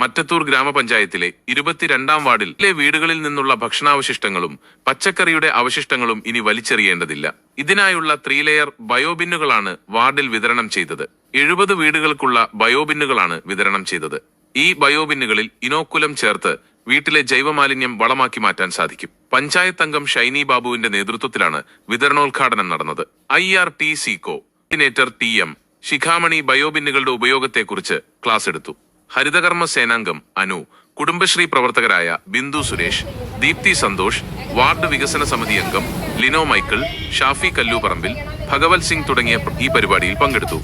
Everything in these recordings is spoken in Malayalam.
മറ്റത്തൂർ ഗ്രാമപഞ്ചായത്തിലെ ഇരുപത്തിരണ്ടാം വാർഡിലെ വീടുകളിൽ നിന്നുള്ള ഭക്ഷണാവശിഷ്ടങ്ങളും പച്ചക്കറിയുടെ അവശിഷ്ടങ്ങളും ഇനി വലിച്ചെറിയേണ്ടതില്ല. ഇതിനായുള്ള ത്രീ ലെയർ ബയോബിന്നുകളാണ് വാർഡിൽ വിതരണം ചെയ്തത്. എഴുപത് വീടുകൾക്കുള്ള ബയോബിന്നുകളാണ് വിതരണം ചെയ്തത്. ഈ ബയോബിന്നുകളിൽ ഇനോക്കുലം ചേർത്ത് വീട്ടിലെ ജൈവമാലിന്യം വളമാക്കി മാറ്റാൻ സാധിക്കും. പഞ്ചായത്ത് അംഗം ഷൈനി ബാബുവിന്റെ നേതൃത്വത്തിലാണ് വിതരണോദ്ഘാടനം നടന്നത്. ഐ ആർ ടി സികോ ടി എം ശിഖാമണി ബയോബിന്നുകളുടെ ഉപയോഗത്തെക്കുറിച്ച് ക്ലാസ് എടുത്തു. ഹരിതകർമ്മ സേനാംഗം അനു കുടുംബശ്രീ പ്രവർത്തകരായ ബിന്ദു സുരേഷ് ദീപ്തി സന്തോഷ് വാർഡ് വികസന സമിതി അംഗം ലിനോ മൈക്കിൾ ഷാഫി കല്ലൂപറമ്പിൽ ഭഗവത് സിംഗ് തുടങ്ങിയ ഈ പരിപാടിയിൽ പങ്കെടുത്തു.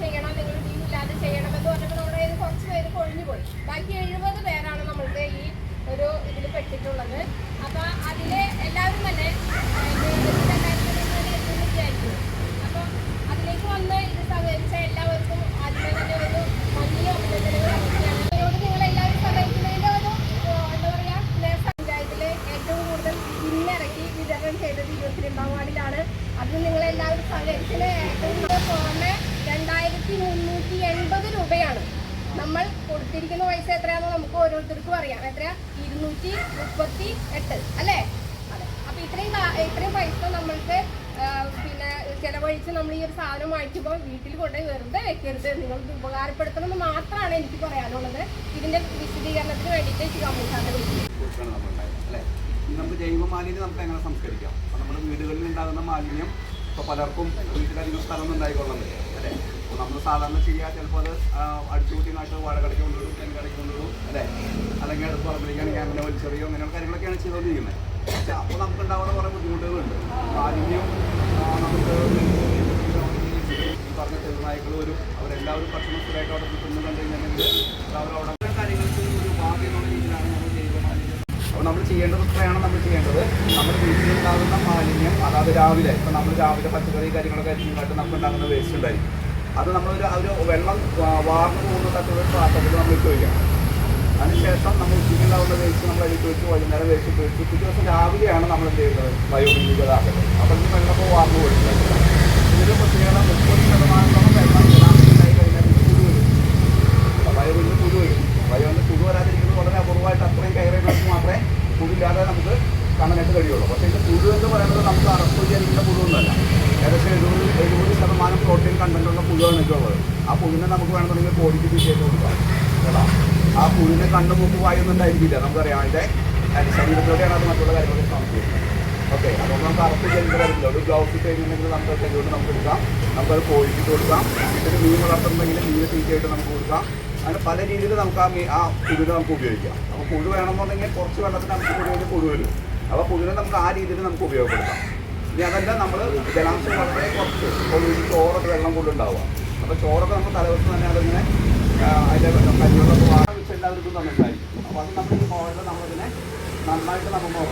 ചെയ്യണം. നിങ്ങൾ ചെയ്യണം എന്ന് പറഞ്ഞപ്പോൾ നമ്മുടെ കയ്യിൽ കുറച്ച് പേര് കൊഴിഞ്ഞു പോയി ബാക്കി എഴുപത് പേരാണ് നമ്മൾക്ക് ഈ ഒരു ഇതിൽ പെട്ടിട്ടുള്ളത് അപ്പൊ അതിൽ എല്ലാവരും തന്നെ വിചാരിക്കുന്നു അപ്പൊ അതിലേക്ക് വന്ന് ഇത് സഹകരിച്ച എല്ലാവർക്കും ആദ്യമേ തന്നെ ഒരു നന്ദി അഭിനന്ദനങ്ങൾ അറിയിക്കുകയാണ് അതിനോട് നിങ്ങൾ എല്ലാവരും സഹകരിക്കുന്നതിന്റെ ഒരു ഏഹ്, എന്താ പറയാ നേരെ പഞ്ചായത്തിൽ ഏറ്റവും കൂടുതൽ ഇന്നിറക്കി വിതരണം ചെയ്തത് ഇരുപത്തിരണ്ടാം വാർഡിലാണ് അത് ഏറ്റവും കൂടുതൽ രണ്ടായിരത്തി മുന്നൂറ്റി എൺപത് രൂപയാണ്. നമ്മൾ കൊടുത്തിരിക്കുന്ന പൈസ എത്രയാണെന്ന് നമുക്ക് ഓരോരുത്തർക്കും അറിയാം. എത്രയാ? ഇരുന്നൂറ്റി മുപ്പത്തി എട്ട്. അല്ലേ? അതെ. അപ്പൊ ഇത്രയും ഇത്രയും പൈസ നമ്മൾക്ക് പിന്നെ ചെലവഴിച്ച് നമ്മൾ ഈ ഒരു സാധനം വാങ്ങിക്കുമ്പോൾ വീട്ടിൽ കൊണ്ടുപോയി വെറുതെ വെക്കരുത്. നിങ്ങൾക്ക് ഉപകാരപ്പെടുത്തണം എന്ന് മാത്രമാണ് എനിക്ക് പറയാനുള്ളത്. ഇതിന്റെ വിശദീകരണത്തിന് വേണ്ടിയിട്ട് ശിവമുഖാന്റെ വിളിക്കുന്നത് നമുക്ക് ജൈവ മാലിന്യം നമുക്ക് എങ്ങനെ സംസ്കരിക്കാം? നമ്മുടെ വീടുകളിൽ ഉണ്ടാകുന്ന മാലിന്യം ഇപ്പോൾ പലർക്കും വീട്ടിലധികം സ്ഥലമൊന്നും ഉണ്ടായിക്കൊള്ളുന്നില്ല അല്ലേ? അപ്പോൾ നമ്മൾ സാധാരണ ചെയ്യുക ചിലപ്പോൾ അത് അടിച്ചുകൂട്ടി കടയ്ക്ക് കൊണ്ടുവരും കൊണ്ടുവിടും തെൻകടയ്ക്ക് കൊണ്ടുവരും അല്ലേ? അല്ലെങ്കിൽ അടുത്ത് പറമ്പിലേക്കാണെങ്കിൽ ക്യാമ്പിനെ വലിച്ചെറിയോ അങ്ങനെയുള്ള കാര്യങ്ങളൊക്കെയാണ് ചെയ്തുകൊണ്ടിരിക്കുന്നത് പക്ഷേ അപ്പോൾ നമുക്ക് ഉണ്ടാവുന്ന കുറേ ബുദ്ധിമുട്ടുകളുണ്ട്. മാലിന്യം ആ, നമുക്ക് പറഞ്ഞ തെരുനായ്ക്കൾ വരും അവരെല്ലാവരും ഭക്ഷണം സ്ഥിരമായിട്ട് അവിടെ തിന്നു കണ്ടു അവർ അവിടെ കാര്യങ്ങൾക്ക് ഒരു എന്നുള്ള രീതിയിലാണ് നമ്മൾ ചെയ്യുന്നത്. അപ്പോൾ നമ്മൾ ചെയ്യേണ്ടത് ഇത്രയാണ്. നമ്മൾ ചെയ്യേണ്ടത് നമ്മുടെ വീട്ടിലുണ്ടാകുന്ന മാലിന്യം അതായത് രാവിലെ ഇപ്പം നമ്മൾ രാവിലെ പച്ചക്കറി കാര്യങ്ങളൊക്കെ അരിഞ്ഞിട്ട് നമുക്ക് ഉണ്ടാകുന്ന വേസ്റ്റ് ഉണ്ടായിരിക്കും. അത് നമ്മളൊരു ഒരു വെള്ളം വാർന്നു പോകുന്ന തരത്തിലുള്ള പാത്രത്തിൽ നമ്മൾ ഇട്ട് വയ്ക്കണം അതിനുശേഷം നമ്മൾ ഉച്ചയ്ക്കുണ്ടാവുന്ന വേസ്റ്റ് നമ്മൾ അതിലേക്ക് വെച്ച് വൈകുന്നേരം വേസ്റ്റ് ഇട്ട് വെച്ച് പിറ്റേ ദിവസം രാവിലെയാണ് നമ്മൾ എന്ത് ചെയ്യുന്നത്? ബയോമിനികതാക്കുന്നത് അപ്പോൾ ഈ വെള്ളമൊക്കെ വാർന്നു കൊടുക്കുന്നത് ഇതിൽ പ്രത്യേകത മുപ്പത് ശതമാനത്തോളം വെള്ളം ഉണ്ടായി കഴിഞ്ഞാൽ ഇത് പുഴു വരും വയോവിന് പുഴു വരും വയോവിന് പുഴു വരാതിരിക്കുന്നത് വളരെ അപൂർവമായിട്ട് അത്രയും കയറിയവർക്ക് മാത്രമേ പുഴില്ലാതെ നമുക്ക് കാണാനായിട്ട് കഴിയുള്ളൂ പക്ഷേ ഇത് പുഴു എന്ന് പറയുന്നത് നമുക്ക് അറപ്പ് ജനിക്കുന്ന പുഴുവൊന്നുമല്ല ഏകദേശം എഴുപത് എഴുപത് ശതമാനം പ്രോട്ടീൻ കണ്ടന്റുള്ള പുഴുവാണ് ഇതുള്ളത് പുഴുവിനെ നമുക്ക് വേണമെന്നുണ്ടെങ്കിൽ കോഴിക്ക് ചെയ്ത് കൊടുക്കാം കേട്ടോ? ആ പുഴുവിനെ കണ്ടു മൂക്ക് വായുന്നുണ്ടായിരിക്കില്ല. നമുക്കറിയാം അതിന്റെ ശരീരത്തോടെയാണ് അത് മറ്റുള്ള കാര്യങ്ങളൊക്കെ സംഭവിക്കുന്നത്. ഓക്കെ അതുകൊണ്ട് നമുക്ക് അറസ്റ്റ് കാര്യമില്ല. ഒരു ഗ്ലൗസ് ഇട്ട് കഴിഞ്ഞിട്ടുണ്ടെങ്കിൽ നമുക്ക് ചെയ്തുകൊണ്ട് നമുക്ക് എടുക്കാം. നമുക്കത് കോഴിക്ക് കൊടുക്കാം. വീട്ടിൽ മീൻ വളർത്തുന്നുണ്ടെങ്കിൽ മീൻ തീറ്റയായിട്ട് നമുക്ക് കൊടുക്കാം. അങ്ങനെ പല രീതിയിൽ നമുക്ക് ആ മീ ആ പുഴുവിനെ നമുക്ക് ഉപയോഗിക്കാം. അപ്പോൾ പുഴു വേണമെന്നുണ്ടെങ്കിൽ കുറച്ച് വെള്ളത്തിൽ നമുക്ക് പുഴുവിന് പുഴു വരും. അപ്പോൾ പുഴുവിനെ നമുക്ക് ആ രീതിയിൽ നമുക്ക് ഉപയോഗപ്പെടുത്താം. ഇനി അതല്ല നമ്മൾ ജലാംശം വളരെ കുറച്ച് ഒരു ചോറൊക്കെ വെള്ളം കൊണ്ടുണ്ടാവുക. അപ്പോൾ ചോറൊക്കെ നമ്മൾ തലേദിവസം തന്നെ അതിങ്ങനെ അതിന്റെ കഞ്ഞിവെള്ളമൊക്കെ വാഴ വെച്ച് എല്ലാവർക്കും തന്നിട്ടായിരിക്കും അപ്പോൾ അത് നമ്മൾ ഈ ഹോളിൽ നമ്മളതിനെ നന്നായിട്ട് നമ്മൾ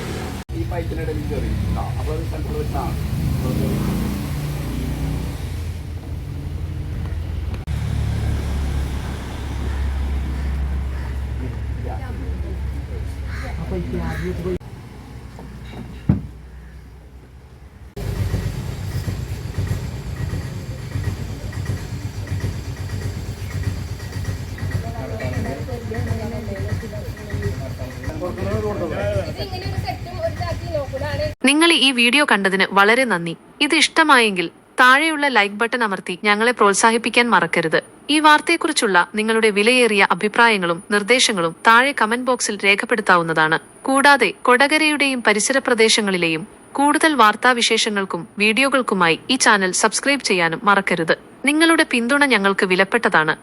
ഈ പൈപ്പിന്റെ ഇടയിൽ കയറി. അപ്പോൾ അത് സെൻട്രൽ വെച്ചാണ്. ഇത് നിങ്ങൾ ഈ വീഡിയോ കണ്ടതിന് വളരെ നന്ദി. ഇത് ഇഷ്ടമായെങ്കിൽ താഴെയുള്ള ലൈക്ക് ബട്ടൺ അമർത്തി ഞങ്ങളെ പ്രോത്സാഹിപ്പിക്കാൻ മറക്കരുത്. ഈ വാർത്തയെക്കുറിച്ചുള്ള നിങ്ങളുടെ വിലയേറിയ അഭിപ്രായങ്ങളും നിർദ്ദേശങ്ങളും താഴെ കമന്റ് ബോക്സിൽ രേഖപ്പെടുത്താവുന്നതാണ്. കൂടാതെ കൊടകരയുടെയും പരിസര പ്രദേശങ്ങളിലെയും കൂടുതൽ വാർത്താവിശേഷങ്ങൾക്കും വീഡിയോകൾക്കുമായി ഈ ചാനൽ സബ്സ്ക്രൈബ് ചെയ്യാനും മറക്കരുത്. നിങ്ങളുടെ പിന്തുണ ഞങ്ങൾക്ക് വിലപ്പെട്ടതാണ്.